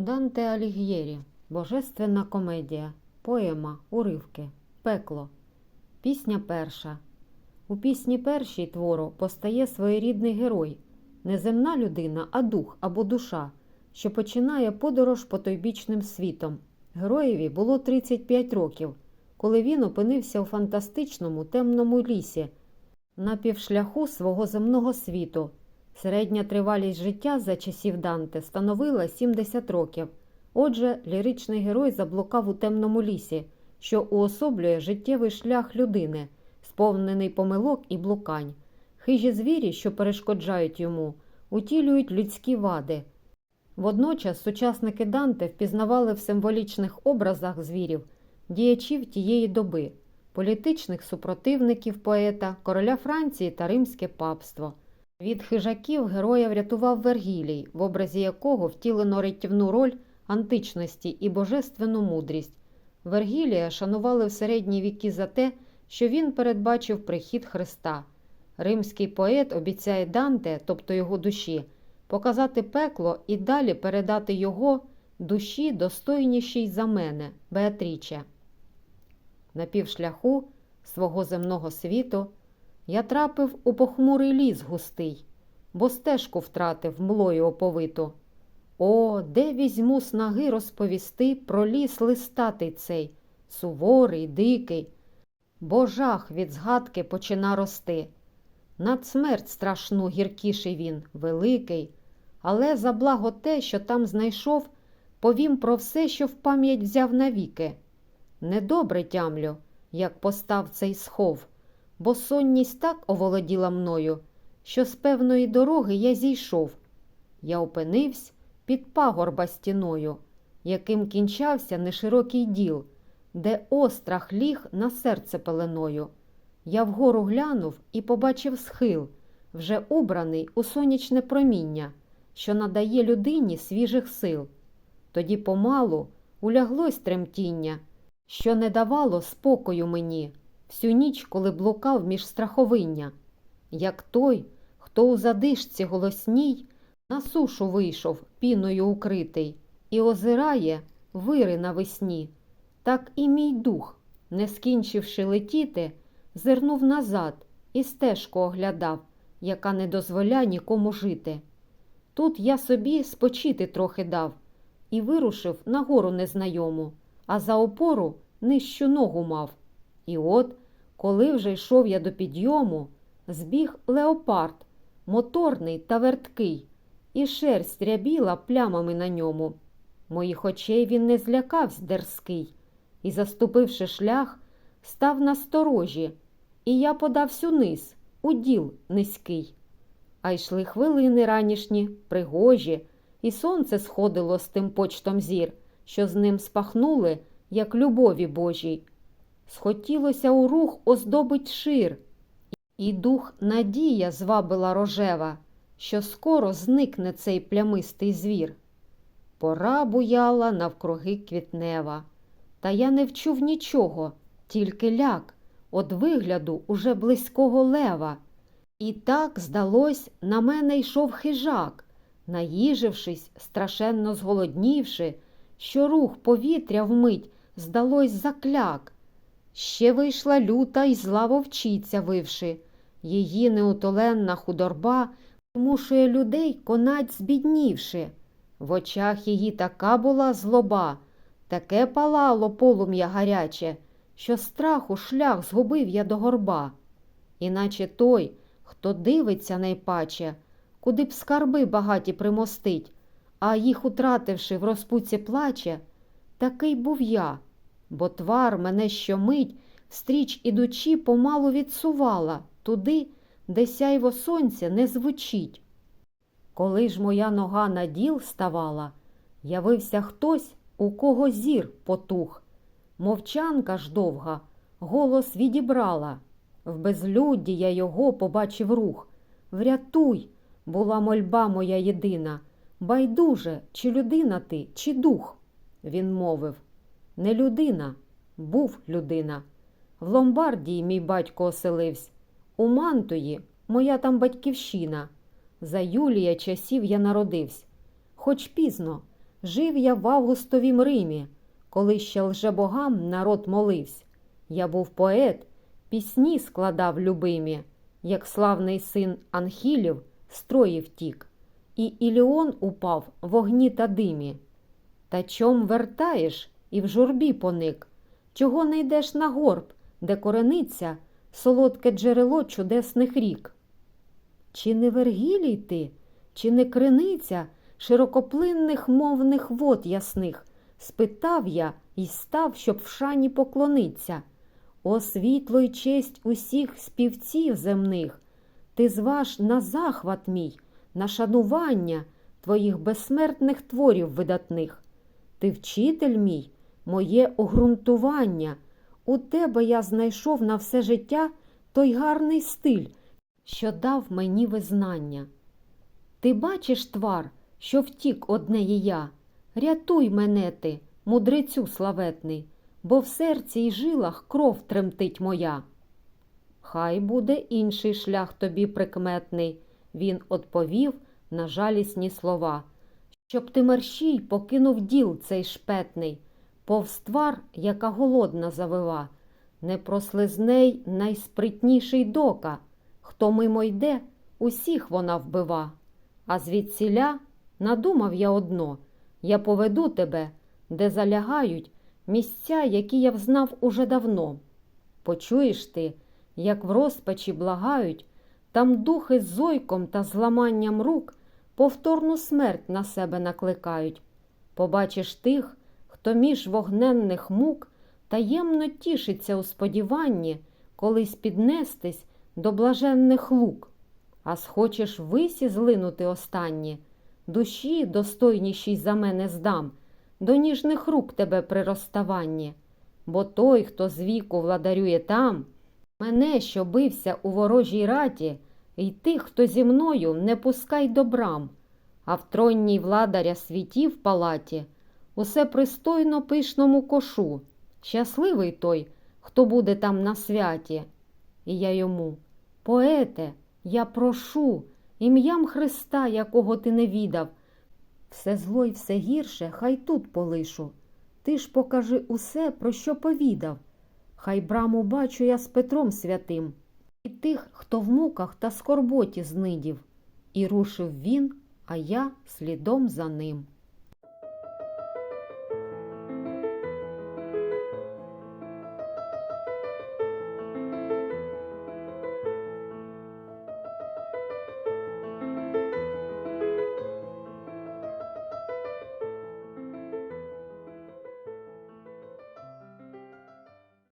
Данте Аліг'єрі. Божественна комедія. Поема. Уривки. Пекло. Пісня перша. У пісні першій твору постає своєрідний герой. Не земна людина, а дух або душа, що починає подорож потойбічним світом. Героєві було 35 років, коли він опинився у фантастичному темному лісі на півшляху свого земного світу. Середня тривалість життя за часів Данте становила 70 років. Отже, ліричний герой заблукав у темному лісі, що уособлює життєвий шлях людини, сповнений помилок і блукань. Хижі звірі, що перешкоджають йому, утілюють людські вади. Водночас сучасники Данте впізнавали в символічних образах звірів діячів тієї доби, політичних супротивників поета, короля Франції та римське папство. Від хижаків героя врятував Вергілій, в образі якого втілено рятівну роль античності і божественну мудрість. Вергілія шанували в середні віки за те, що він передбачив прихід Христа. Римський поет обіцяє Данте, тобто його душі, показати пекло і далі передати його душі достойнішій за мене, Беатріче. На півшляху свого земного світу я трапив у похмурий ліс густий, бо стежку втратив млою оповиту. О, де візьму снаги розповісти про ліс листатий цей, суворий, дикий, бо жах від згадки почина рости. Над смерть страшну гіркіший він, великий, але за благо те, що там знайшов, повім про все, що в пам'ять взяв навіки. Недобре тямлю, як постав цей схов, бо сонність так оволоділа мною, що з певної дороги я зійшов. Я опинився під пагорба стіною, яким кінчався неширокий діл, де острах ліг на серце пеленою. Я вгору глянув і побачив схил, вже убраний у сонячне проміння, що надає людині свіжих сил. Тоді помалу уляглось тремтіння, що не давало спокою мені всю ніч, коли блукав між страховиння, як той, хто у задишці голосній на сушу вийшов, піною укритий, і озирає вири навесні. Так і мій дух, не скінчивши летіти, зирнув назад і стежку оглядав, яка не дозволя нікому жити. Тут я собі спочити трохи дав і вирушив на гору незнайому, а за опору нижчу ногу мав. І от, коли вже йшов я до підйому, збіг леопард, моторний та верткий, і шерсть рябіла плямами на ньому. Моїх очей він не злякавсь дерзкий, і, заступивши шлях, став на сторожі, і я подавсь униз, у діл низький. А йшли хвилини ранішні, пригожі, і сонце сходило з тим почтом зір, що з ним спахнули, як любові Божій. Схотілося у рух оздобить шир, і дух надія звабила рожева, що скоро зникне цей плямистий звір. Пора буяла навкруги квітнева, та я не вчув нічого, тільки ляк, од вигляду уже близького лева. І так, здалось, на мене йшов хижак, наїжившись, страшенно зголоднівши, що рух повітря вмить, здалось закляк. Ще вийшла люта й зла вовчиця вивши, її неутоленна худорба змушує людей конать збіднівши. В очах її така була злоба, таке палало полум'я гаряче, що страху шлях згубив я до горба. Іначе той, хто дивиться найпаче, куди б скарби багаті примостить, а їх, утративши, в розпуці плаче, такий був я, бо твар мене щомить, стріч ідучи, помалу відсувала туди, де сяйво сонця не звучить. Коли ж моя нога на діл ставала, явився хтось, у кого зір потух. Мовчанка ж довга, голос відібрала. В безлюдді я його побачив рух. Врятуй, була мольба моя єдина. Байдуже, чи людина ти, чи дух? Він мовив. Не людина, був людина. В Ломбардії мій батько оселився, у Мантуї моя там батьківщина. За Юлія часів я народився. Хоч пізно, жив я в Августовім Римі, коли ще лжебогам народ молився. Я був поет, пісні складав любимі, як славний син Анхілів строї втік, і Іліон упав в огні та димі. Та чом вертаєш і в журбі поник? Чого не йдеш на горб, де корениця солодке джерело чудесних рік? Чи не Вергілій ти, чи не криниця широкоплинних мовних вод ясних? Спитав я і став, щоб в шані поклониться. О світло й честь усіх співців земних, ти зваж на захват мій, на шанування твоїх безсмертних творів видатних. Ти вчитель мій, моє огрунтування. У тебе я знайшов на все життя той гарний стиль, що дав мені визнання. Ти бачиш твар, що втік одне і я. Рятуй мене ти, мудрецю славетний, бо в серці й жилах кров тремтить моя. Хай буде інший шлях тобі прикметний, він одповів на жалісні слова. Щоб ти мерщій покинув діл цей шпетний, повз твар, яка голодна завива, не прослизней найспритніший дока, хто мимо йде, усіх вона вбива. А звідсіля надумав я одно я поведу тебе, де залягають місця, які я взнав уже давно. Почуєш ти, як в розпачі благають, там духи з зойком та зламанням рук повторну смерть на себе накликають. Побачиш тих, хто між вогненних мук таємно тішиться у сподіванні колись піднестись до блаженних лук, а схочеш висі злинути останні, душі достойнішій за мене здам, до ніжних рук тебе при розставанні. Бо той, хто з віку владарює там, мене, що бився у ворожій раді, й тих, хто зі мною не пускай до брам, а в тронній владаря світів палаті, усе пристойно пишному кошу. Щасливий той, хто буде там на святі. І я йому, поете, я прошу, ім'ям Христа, якого ти не відав. Все зло й все гірше, хай тут полишу. Ти ж покажи усе, про що повідав. Хай браму бачу я з Петром святим, і тих, хто в муках та скорботі знидів. І рушив він, а я слідом за ним.